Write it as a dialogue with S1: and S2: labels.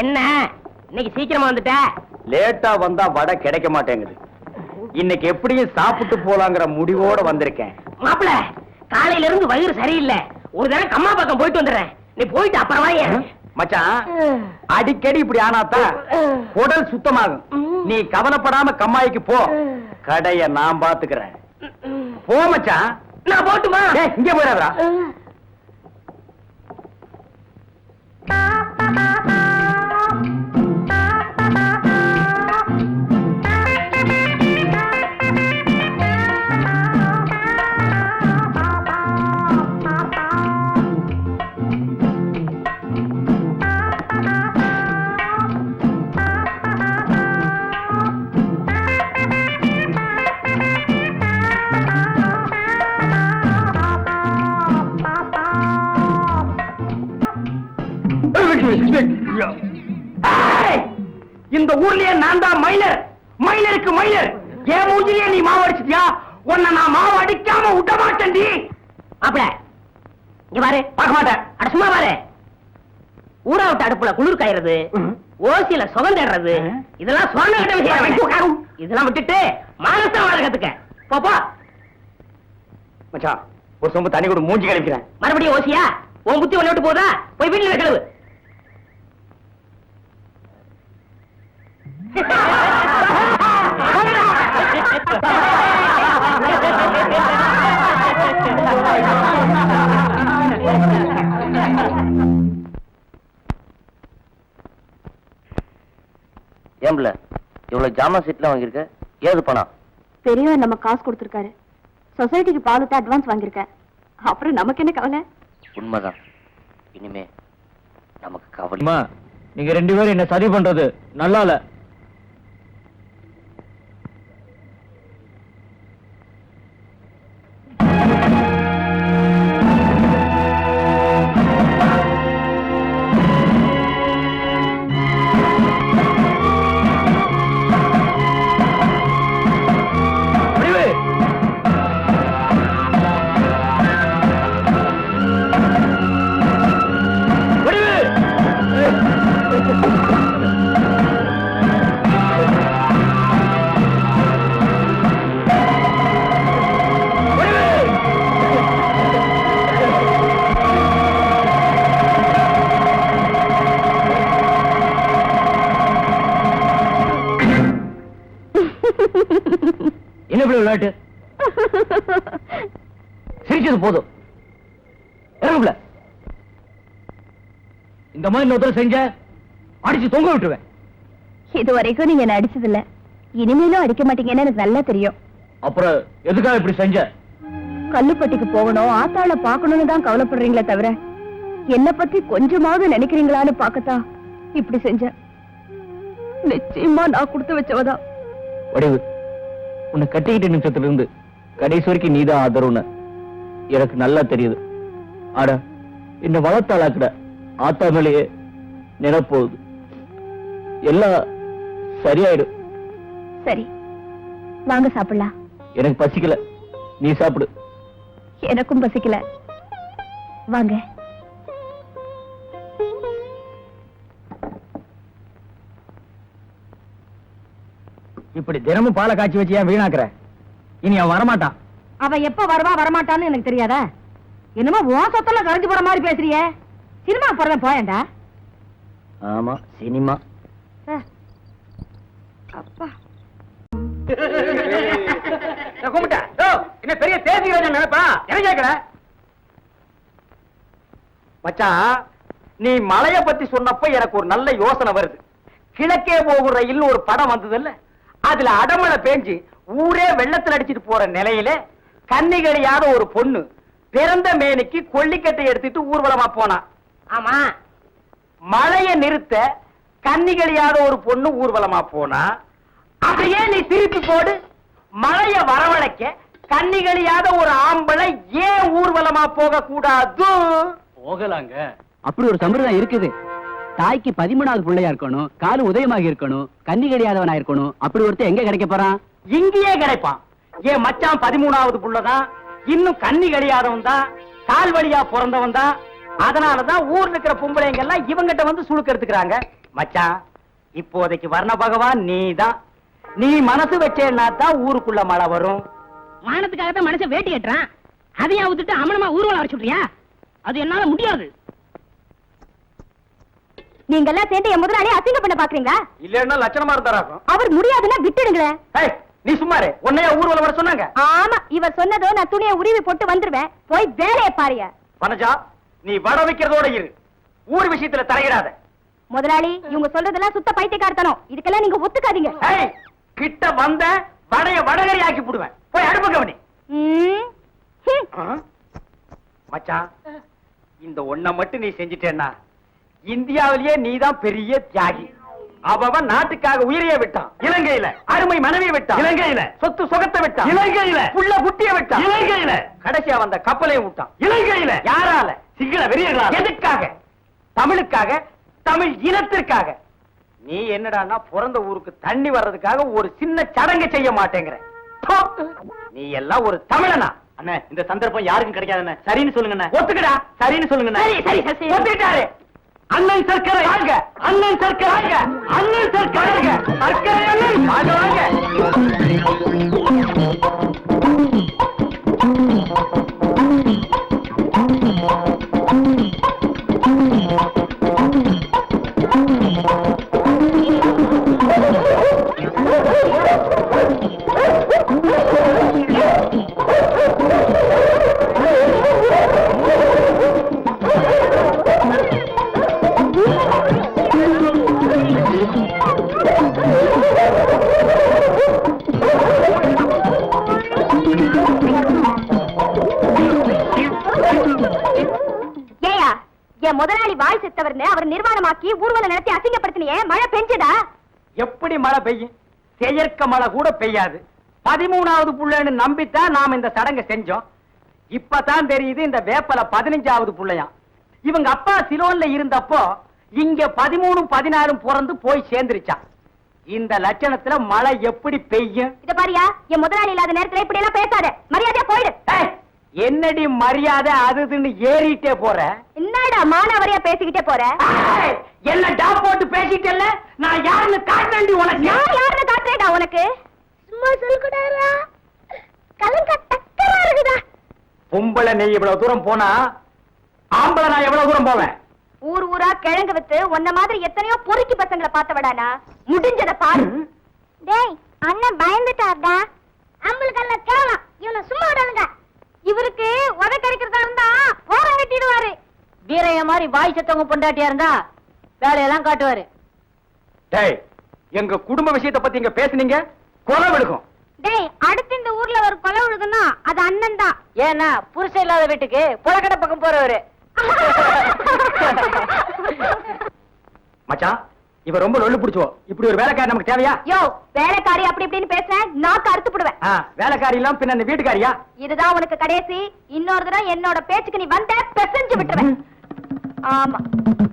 S1: என்ன? இன்னைக்கு சீக்கிரமா வந்துட்ட?
S2: லேட்டா வந்தா வடை கிடைக்க மாட்டேங்குது. இன்னைக்கு எப்படியும் சாப்பிட்டு போலாங்கிற முடிவோட வந்திருக்கேன்.
S1: மாப்பிள காலையில இருந்து வயிறு சரியில்லை. ஒரு தடவை கம்மா பக்கம் போயிட்டு வந்துடுறேன். நீ போயிட்டு அப்புறம்
S2: மச்சான் அடிக்கடி இப்படி ஆனாதான் குடல் சுத்தமாகும். நீ கவலைப்படாம கம்மாய்க்கு போ. கடைய நான் பாத்துக்கிறேன் போ மச்சான்.
S1: நான் போட்டுமா?
S2: இங்க போயிடாதடா. இந்த ஊர்லயே நான் தான் மைனர் மைனருக்கு மைனர் என் மூஞ்சிலேயே நீ மாவு அடிச்சிட்டியா? உன்னை நான் மாவு அடிக்காம விட மாட்டேன்டி.
S1: மாப்பிள இங்க பாரு.
S2: பார்க்க மாட்டேன்.
S1: அட சும்மா பாரு. ஊரா விட்டு அடுப்புல குளிர் காயறது ஓசியில சுகம் தேடுறது இதெல்லாம் சொன்ன கிட்ட விஷயம் இதெல்லாம் விட்டுட்டு மானசம் வாழ கத்துக்க. போ, போ.
S2: மச்சான் ஒரு சொம்பு தண்ணி கூட மூஞ்சி கழிக்கிறேன்
S1: மறுபடியும் ஓசியா? உன் புத்தி ஒண்ணு விட்டு போதா? போய் வீட்டுல கிளவு
S3: ஏம்பல இவ்வளவு ஜாமான் சீட்ல வாங்கியிருக்க? ஏது பணம்?
S4: பெரியவர் நம்ம காசு கொடுத்துருக்காரு. சொசைட்டிக்கு பால் ஊத்த அட்வான்ஸ் வாங்கியிருக்கேன் அப்புறம் நமக்கு என்ன கவலை?
S3: உண்மைதான். இனிமே நமக்கு கவலை.
S5: நீங்க ரெண்டு பேரும் என்ன சரி பண்றது? நல்லா விளையாட்டு. சிரிச்சது போதும். இறங்குல இந்த மாதிரி இன்னொருத்தர செஞ்ச அடிச்சு தொங்க விட்டுருவேன்.
S4: இது வரைக்கும் நீங்க என்ன அடிச்சதில்ல. இனிமேலும் அடிக்க மாட்டீங்கன்னு எனக்கு நல்லா தெரியும்.
S5: அப்புறம் எதுக்காக இப்படி செஞ்ச?
S4: கல்லுப்பட்டிக்கு போகணும் ஆத்தாள பாக்கணும்னு தான் கவலைப்படுறீங்களே தவிர என்ன பத்தி கொஞ்சமாவது நினைக்கிறீங்களான்னு பார்க்கத்தான் இப்படி செஞ்சேன். நிச்சயமா நான் கொடுத்து வச்சவதான்.
S5: வடிவு. உன்னை கட்டிக்கிட்ட நிமிஷத்துல இருந்து கடைசி வரைக்கும் நீதான் ஆதரவுன்னு எனக்கு நல்லா தெரியுது. ஆட என்ன வளர்த்தாளாக்குட. ஆத்தா மேலேயே நினைப்போகுது எல்லாம் சரியாயிடும்
S4: சரி வாங்க சாப்பிடலாம்.
S5: எனக்கு பசிக்கல. நீ சாப்பிடு.
S4: எனக்கும் பசிக்கல. வாங்க.
S5: இப்படி தினமும் பாலை காய்ச்சி வச்சு ஏன் வீணாக்குற? இனி அவன் வரமாட்டான்.
S4: அவ எப்ப வருவா வரமாட்டான்னு எனக்கு தெரியாதா? என்னமோ உன் சொத்துல கரைஞ்சு போற மாதிரி பேசுறியே. சினிமா போறவன் போயேன்டா
S5: ஆமா சினிமா.
S4: அப்பா.
S2: கும்பிட்டா? என்ன பெரிய தேதி நினைப்பா என்ன கேட்கல மச்சான் நீ மலைய பத்தி சொன்னப்ப எனக்கு ஒரு நல்ல யோசனை வருது. கிழக்கே போகும் ரயில் ஒரு படம் வந்ததுல்ல? அதுல அடமழை பேஞ்சு ஊரே வெள்ளத்துல அடிச்சிட்டு போற நிலையில கன்னிகடியாத ஒரு பொண்ணு பிறந்த மேனிக்கு கொல்லிக்கட்டை எடுத்துட்டு ஊர்வலமா போனா.
S1: ஆமா.
S2: மழைய நிறுத்த கன்னிகடியாத ஒரு பொண்ணு ஊர்வலமா போனா. அப்படியே நீ திருப்பி போடு. மழைய வரவழைக்க கன்னிகடியாத ஒரு ஆம்பளை ஏன் ஊர்வலமா போக கூடாது
S5: போகலாங்க.
S6: அப்படி ஒரு சம்பிரதாயம் இருக்குது. தாய்க்கு பதிமூணாவது பிள்ளையா இருக்கணும் காலு உதயமாக இருக்கணும் கன்னி கிடையாதவனா இருக்கணும் அப்படி ஒருத்தன் எங்க கிடைக்க போறான்?
S2: இங்கேயே கிடைப்பான். என் மச்சான் பதிமூணாவது புள்ளதான் இன்னும் கன்னி கிடையாதவன் தான் கால் வழியா பிறந்தவன் தான். அதனாலதான் ஊர்ல இருக்கிற பொம்பளைங்க எல்லாம் இவங்கிட்ட வந்து சுழுக்க எடுத்துக்கிறாங்க. மச்சான் இப்போதைக்கு வர்ண பகவான் நீதான். நீ மனசு வச்சேன்னா தான் ஊருக்குள்ள மழை வரும்.
S1: மானத்துக்காக தான் மனுஷன் வேட்டி கட்டுறான். அதையும் அவுத்துட்டு அமனமா ஊர்வலம் வர சொல்றியா? அது என்னால முடியாது.
S4: நீங்க எல்லாம் சேர்ந்து என் முதலாளி அசிங்க பண்ண பாக்குறீங்களா?
S2: இல்லன்னா லட்சணமா இருந்தாராக்கும்
S4: அவர் முடியாதுன்னா விட்டுடுங்களேன்
S2: நீ சும்மாரு உன்னைய ஊர்வலம் வர சொன்னாங்க.
S4: ஆமா இவர் சொன்னதோ நான் துணியை உருவி போட்டு வந்துருவேன். போய் வேலையை பாருங்க.
S2: வனஜா நீ வட வைக்கிறதோட இரு. ஊர் விஷயத்துல தலையிடாத.
S4: முதலாளி இவங்க சொல்றதெல்லாம் சுத்த பைத்தியக்காரத்தனம். இதுக்கெல்லாம் நீங்க ஒத்துக்காதீங்க.
S2: கிட்ட வந்த வடைய வடகரி ஆக்கி போடுவேன். போய் அடுப்பு கவனி? மச்சான் இந்த ஒண்ண மட்டும் நீ செஞ்சிட்டேன்னா இந்தியாவிலேயே நீதான் பெரிய தியாகி. அவன் நாட்டுக்காக உயிரையே விட்டான். இலங்கையில. அருமை மனைவியை விட்டான். இலங்கையில. சொத்து சுகத்தை விட்டான். இலங்கையில. புள்ள குட்டிய விட்டான். இலங்கையில. கடைசியா வந்த கப்பலையும் விட்டான். இலங்கையில. யாரால? சிங்கள வெறியர்களா? எதுக்காக? தமிழுக்காக? தமிழ் இனத்திற்காக? நீ என்னடான்னா பிறந்த ஊருக்கு தண்ணி வர்றதுக்காக ஒரு சின்ன சடங்கு செய்ய மாட்டேங்கிற! நீ எல்லாம் ஒரு தமிழனா? அண்ணே இந்த சந்தர்ப்பம் யாருக்கும் கிடைக்காதுண்ணே. சரின்னு சொல்லுங்க ஒத்துக்கடா. சரின்னு சொல்லுங்க. ஒத்துக்கிட்டாரு. அண்ணன் சர்க்கரை வாங்க. அண்ணன் சர்க்கரை வாங்க. அண்ணன் சர்க்கரை வாங்க. சர்க்கரை அண்ணன். வாங்க வாங்க.
S4: முதலாளி வாய் செத்தவர்னு அவர் நிர்வாணமாக்கி ஊர்வலம் நடத்தி அசிங்கப்படுத்தினியே மழை பெஞ்சதா?
S2: எப்படி மழை பெய்யும்? செயற்க மழை கூட பெய்யாது. பதிமூணாவது புள்ளைன்னு நம்பித்தான் நாம இந்த சடங்கை செஞ்சோம். இப்பதான் தெரியுது இந்த வேப்பல பதினஞ்சாவது புள்ளையாம் இவங்க அப்பா சிலோன்ல இருந்தப்போ இங்க பதிமூணும் பதினாறும் பிறந்து போய் சேர்ந்துருச்சான் இந்த லட்சணத்துல மழை எப்படி பெய்யும்?
S4: இத பாரியா என் முதலாளி இல்லாத நேரத்துல இப்படி எல்லாம் பேசாத. மரியாதையா போயிடு.
S2: என்னடி மரியாதை அது இதுன்னு ஏறிட்டே போற?
S4: என்னடா மானாவரியா பேசிக்கிட்டே போற?
S2: என்ன டாப் போட்டு பேசிட்டல்ல? நான் யாருன்னு காட்டண்டி உனக்கு.
S4: நான் யாருன்னு காட்டுறேடா உனக்கு? சும்மா சொல்லுடாரா கலங்க டக்கரா இருக்குதா?
S2: பொம்பளை நீ இவ்வளவு தூரம் போனா ஆம்பளை நான் எவ்வளவு தூரம் போவேன்?
S4: ஊர் ஊரா கிழங்கு வித்து உன்ன மாதிரி எத்தனையோ பொறுக்கி பசங்களை பார்த்தவடானா? முடிஞ்சத பாரு. டேய் அண்ணன் பயந்துட்டார்டா. நம்மளுக்கு எல்லாம் கேவலம் இவனை சும்மா விடாதுங்க. இவருக்கு உதக்கரிக்கிறதா இருந்தா ஓரம் கட்டிடுவாரு
S1: வீரைய மாதிரி வாய் செத்தவங்க பொண்டாட்டியா இருந்தா வேலையெல்லாம் காட்டுவாரு.
S2: டேய் எங்க குடும்ப விஷயத்தை பத்தி இங்க பேசுனீங்க? கொலை விடுக்கும்
S4: டேய் அடுத்து இந்த ஊர்ல ஒரு கொலை விழுதுன்னா அது அண்ணன் தான்.
S1: ஏன்னா புருஷன் இல்லாத வீட்டுக்கு புலக்கடை பக்கம் போறவரு.
S2: மச்சான் இவ ரொம்ப லொள்ளு பிடிச்சோ இப்படி ஒரு வேலைக்காரி நமக்கு தேவையா?
S4: யோ வேலைக்காரி அப்படி இப்படின்னு பேச நாக்கு அறுத்து போடுவேன்.
S2: வேலைக்காரி எல்லாம் பின்ன இந்த வீட்டுக்காரியா?
S4: இதுதான் உனக்கு கடைசி. இன்னொரு தடவை என்னோட பேச்சுக்கு நீ வந்த பெசஞ்சு விட்டுருவேன். ஆமா.